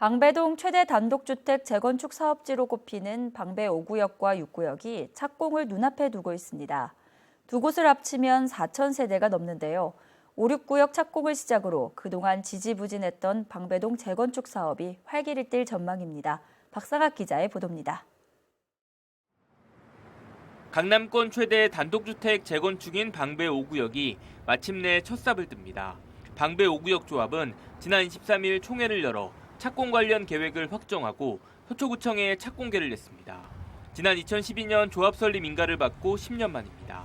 방배동 최대 단독주택 재건축 사업지로 꼽히는 방배 5구역과 6구역이 착공을 눈앞에 두고 있습니다. 두 곳을 합치면 4천 세대가 넘는데요. 5, 6구역 착공을 시작으로 그동안 지지부진했던 방배동 재건축 사업이 활기를 띨 전망입니다. 박상학 기자의 보도입니다. 강남권 최대 단독주택 재건축인 방배 5구역이 마침내 첫 삽을 뜹니다. 방배 5구역 조합은 지난 23일 총회를 열어 착공 관련 계획을 확정하고 서초구청에 착공계를 냈습니다. 지난 2012년 조합 설립 인가를 받고 10년 만입니다.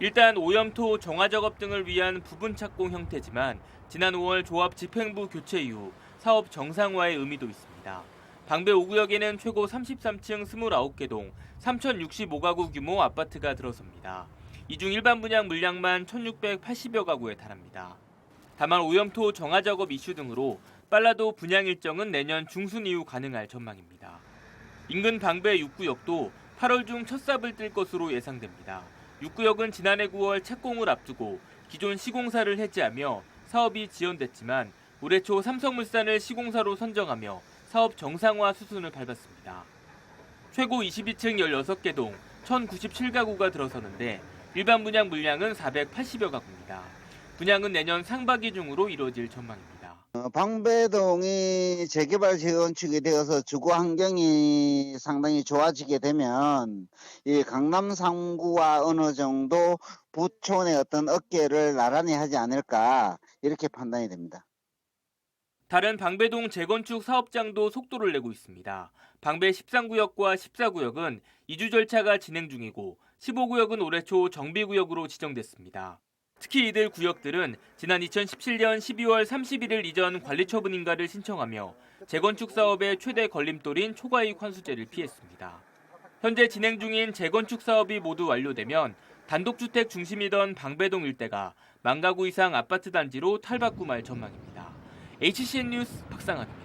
일단 오염토 정화 작업 등을 위한 부분 착공 형태지만 지난 5월 조합 집행부 교체 이후 사업 정상화의 의미도 있습니다. 방배 5구역에는 최고 33층 29개 동 3,065가구 규모 아파트가 들어섭니다. 이 중 일반 분양 물량만 1,680여 가구에 달합니다. 다만 오염토 정화 작업 이슈 등으로 빨라도 분양 일정은 내년 중순 이후 가능할 전망입니다. 인근 방배 6구역도 8월 중 첫 삽을 뜰 것으로 예상됩니다. 6구역은 지난해 9월 착공을 앞두고 기존 시공사를 해지하며 사업이 지연됐지만 올해 초 삼성물산을 시공사로 선정하며 사업 정상화 수순을 밟았습니다. 최고 22층 16개 동 1,097가구가 들어서는데 일반 분양 물량은 480여 가구입니다. 분양은 내년 상반기 중으로 이루어질 전망입니다. 어, 방배동이 재개발 재건축이 되어서 주거 환경이 상당히 좋아지게 되면 이 강남 3구와 어느 정도 부촌의 어떤 어깨를 나란히 하지 않을까 이렇게 판단이 됩니다. 다른 방배동 재건축 사업장도 속도를 내고 있습니다. 방배 13구역과 14구역은 이주 절차가 진행 중이고 15구역은 올해 초 정비구역으로 지정됐습니다. 특히 이들 구역들은 지난 2017년 12월 31일 이전 관리 처분 인가를 신청하며 재건축 사업의 최대 걸림돌인 초과이익 환수제를 피했습니다. 현재 진행 중인 재건축 사업이 모두 완료되면 단독주택 중심이던 방배동 일대가 만 가구 이상 아파트 단지로 탈바꿈할 전망입니다. HCN 뉴스 박상학입니다.